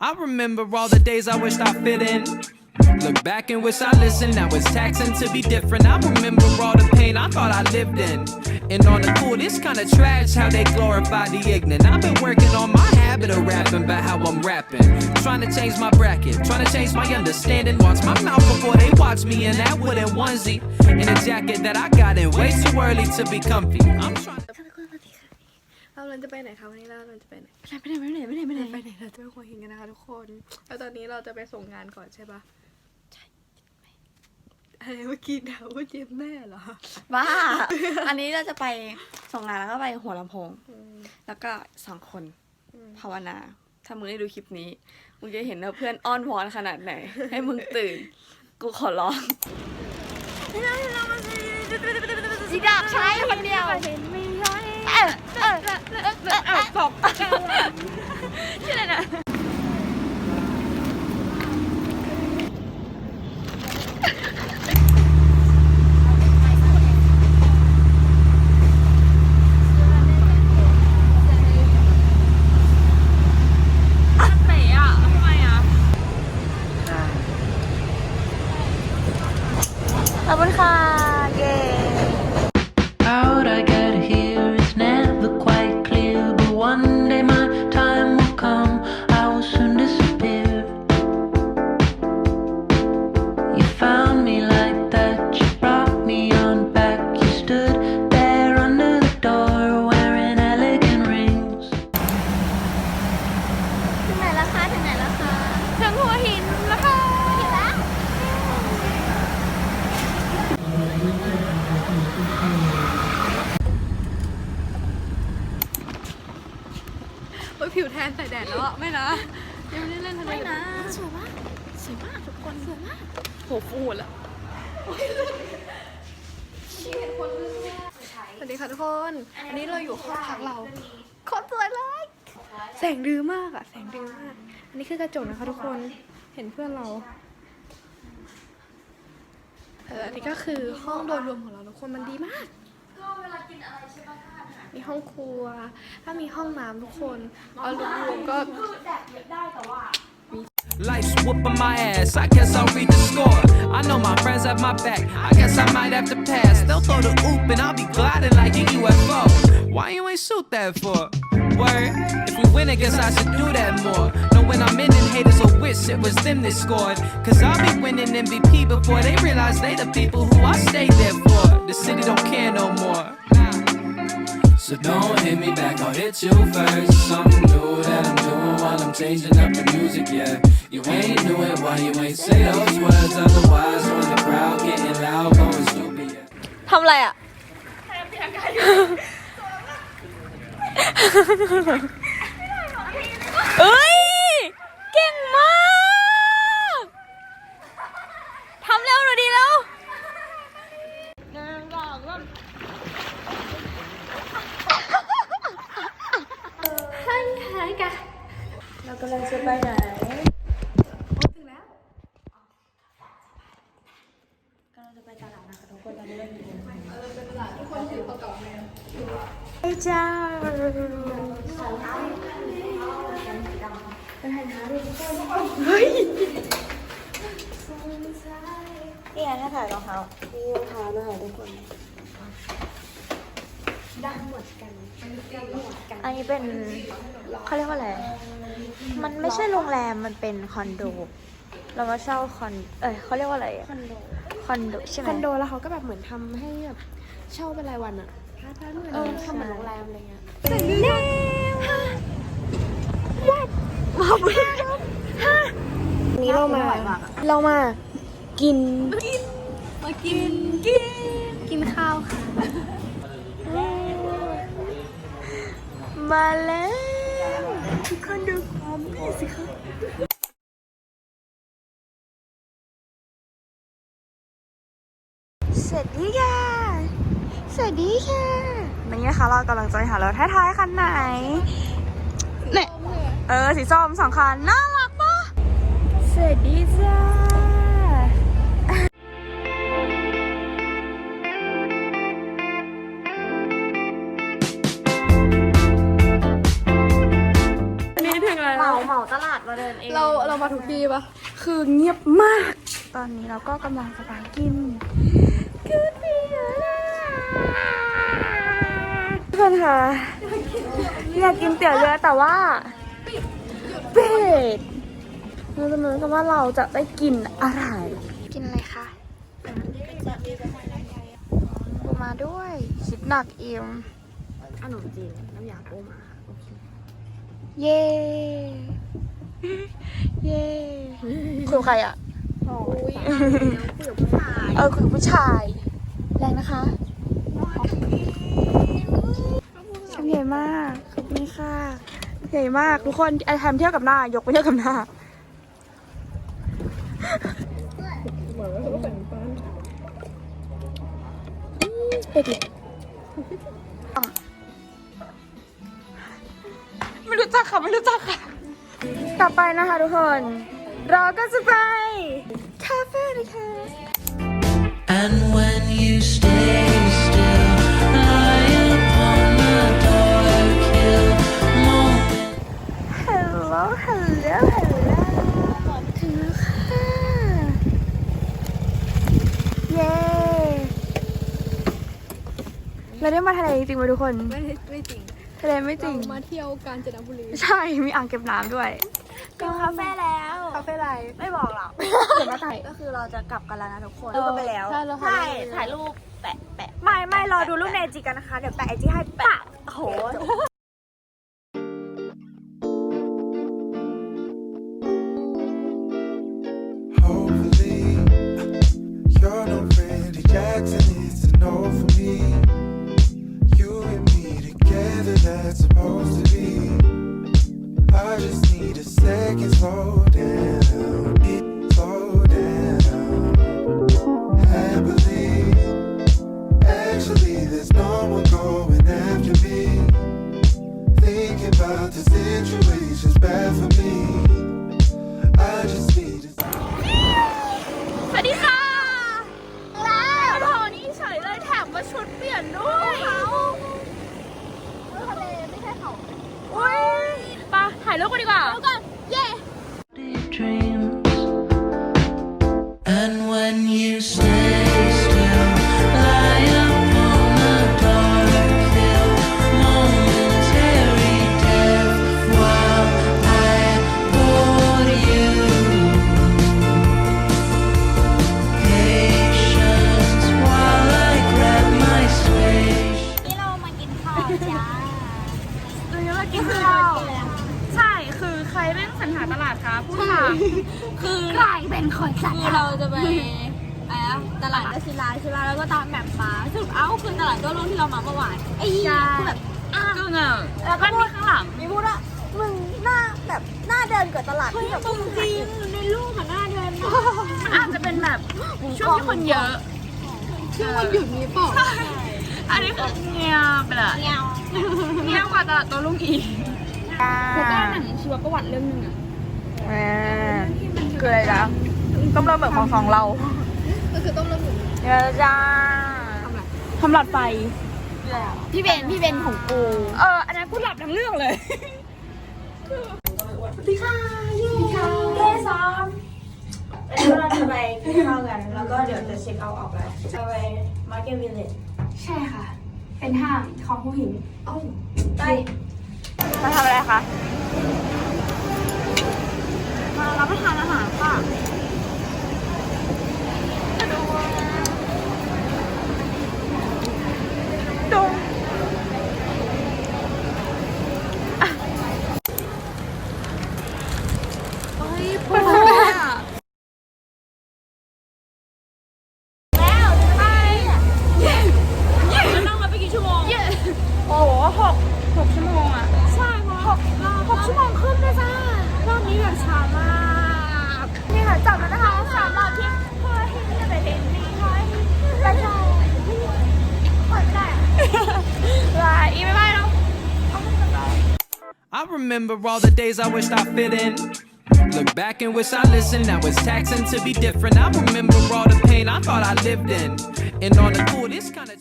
I remember all the days I wished I fit in. Look back and wish I listened. Now it's taxing to be different. I remember all the pain I thought I lived in. And on the cool, it's kinda trash how they glorify the ignorant. I've been working on my habit of rapping about how I'm rapping. Trying to change my bracket, trying to change my understanding. Watch my mouth before they watch me in that wooden onesie. In a jacket that I got in way too early to be comfy. I'm trying to เราเราจะไปไหนคะวันนี้เราเราจะไปไหนไปไหนไปไหนไปไหนไปไหนไปไหนเราจะไปหัวหินกันนะคะทุกคน แล้วตอนนี้เราจะไปส่งงานก่อนใช่ปะใช่อะไรเมื่อกี้ดาวว่าเจ็บแม่เหรอบ้า อันนี้เราจะไปส่งงานแล้วก็ไปหัวลำโพงอืมแล้วก็สองคนอืมภาวนา ถ้ามึงได้ดูคลิปนี้ มึงจะเห็นว่าเพื่อนอ้อนวอนขนาดไหน ให้มึงตื่น กูขอร้องจีดาใช้คนเดียว โอ้ยผิวแทนใส่แดดแล้วอะไม่นะ ยังไม่ได้เล่นทะเลไม่นะสวยมากสวยมากทุกคนสวยมากโหฟูหมดแล้วสวัสดีค่ะทุกคนอันนี้เราอยู่ห้องพักเราโคตรสวยเลยแสงดื้อมากอะแสงดื้อมาก อันนี้คือกระจกนะคะทุกคนเห็นเพื่อนเราเอออันนี้ก็คือห้องโดยรวมของเราทุก คนมันดีมากมีห้องครัว ถ้ามีห้องน้ำทุกคนเอารวมๆก็ Life's whooping my ass. I guess I'll read the score. I know my friends have my back. I guess I might have to pass. They'll throw the oop and I'll be gliding like a UFO. Why you ain't shoot that for? Word. If we win, I guess I should do that more. Know when I'm in and haters will wish it was them that scored. Cause I'll be winning MVP before they realize they the people who I stayed there for. The city don't care no more. So don't hit me back, I'll hit you first. Something new that I'm doing while I'm changing up the music, yeah. You ain't do it, why you ain't say those words? Otherwise, when the crowd getting loud, going stupid, yeah. ทำอะไรอ่ะ เอ้ย ำลังจะไปไหนถึงแล้วกำลังจะไปตลาดนะคะทุกคนตอนนี้เราอยู่ไอ้เจ้านี่ไงถ้าถ่ายรองเท้านี่รองเท้านะคะทุกคน อันนี้เป็นเขาเรียกว่าอะไร มันไม่ใช่โรงแรม มันเป็นคอนโด เรามาเช่าคอน เอ้ยเขาเรียกว่าอะไรอะคอนโด คอนโดใช่ไหมคอนโดแล้วเขาก็แบบเหมือนทำให้แบบเช่าเป็นรายวันอะเออทำเหมือนโรงแรมอะไรเงี้ยวันนี้เรามา เรามากิน มากิน กิน กินข้าวค่ะ มาแล้วทุกคนดูความนี่สิคะสวัสดีค่ะ สวัสดีค่ะ วันนี้นะคะเรากำลังจะไปหารถท้ายๆคันไหนเนี่ยเออ สีส้มสองคัน น่ารักปะสวัสดีจ้า มาตลาดมาเดินเองเราเรามาถูกที่ปะคือเงียบมาก ตอนนี้เราก็กำลังจะไปกินกูดเบียร์ทุกคนค่ะอยากกินเตี๋ยวเรือแต่ว่าเป็ดเราจะมาดูกันว่าเราจะได้กินอะไร กินอะไรคะปูมาด้วยคิดหนักเอียมขนมจีนน้ำยาปูมาเย้ เย้คุยกับใครอะคุยกับผู้ชายเออคุยกับผู้ชาย แรงนะคะชมใหญ่มากขอบคุณค่ะ ใหญ่มากทุกคนไอแทมเทียบกับหน้ายกไปเทียบกับหน้าไปดิอะไม่รู้จักค่ะ ไม่รู้จักค่ะ ต่อไปนะคะทุกคน เราก็จะไป คาเฟ่นะคะ And when you stay still, lie upon the dark hill moment. ฮัลโหลฮัลโหลฮัลโหลถึงแล้วค่ะ เย้เราได้มาทะเลจริงไหมทุกคน ไม่ไม่จริงทะเลไม่จริง เรามาเที่ยวกาญจนบุรี ใช่ มีอ่างเก็บน้ำด้วย กินคาเฟ่แล้ว คาเฟ่อะไรไม่บอกหรอกเดี๋ยวมาถ่ายก็คือเราจะกลับกันแล้วนะทุกคนเออรูปกันไปแล้วใช่เราใช่ถ่ายรูปถ่ายรูปแปะแปะไม่ไม่รอดูรูปในไอจีกันนะคะ เดี๋ยวแปะไอจีให้ปะโอ้โห เป็นคนจัดคือเราจะไปอะไรนะตลาดกัศิลาใช่ไหมแล้วก็ตามแบบมาสรุปเอ้าคือตลาดก็รุ่งที่เรามาเมื่อวานไอ้เหี้ยคือแบบอ้าวก็เงาแล้วก็มีข้างหลังมีพูดว่ามึงหน้าแบบหน้าเดินกว่าตลาดที่แบบจริงในรูปอะหน้าเดินมากมันอาจจะเป็นแบบช่วงที่คนเยอะช่วงวันหยุดนี้เปล่าอันนี้คือเงียบไปเลยเงี้ยวเงียบกว่าตลาดตัวลุงอีกแล้วก็หนังชีวประวัติเรื่องหนึงอะ คืออะไรจ๊ะต้มเลือดเหมือนของสองเรา ก็คือต้มเลือดหมูเดี๋ยวจ้าทำหลอดไฟ พี่เบนพี่เบนของกู เออ อันนั้นกูหลับทั้งเรื่องเลยวันนี้เราจะไปกินข้าวกัน แล้วก็เดี๋ยวจะเช็คเอาท์ออกแล้วจะไปมาร์เก็ตวิลเลจใช่ค่ะ เป็นห้างของผู้หญิงไปมาทำอะไรคะ ห remember all the days I wished I fit in. Look back and wish I listened. Now it's taxing to be different. I remember all the pain I thought I lived in. And on the cool, this kind of.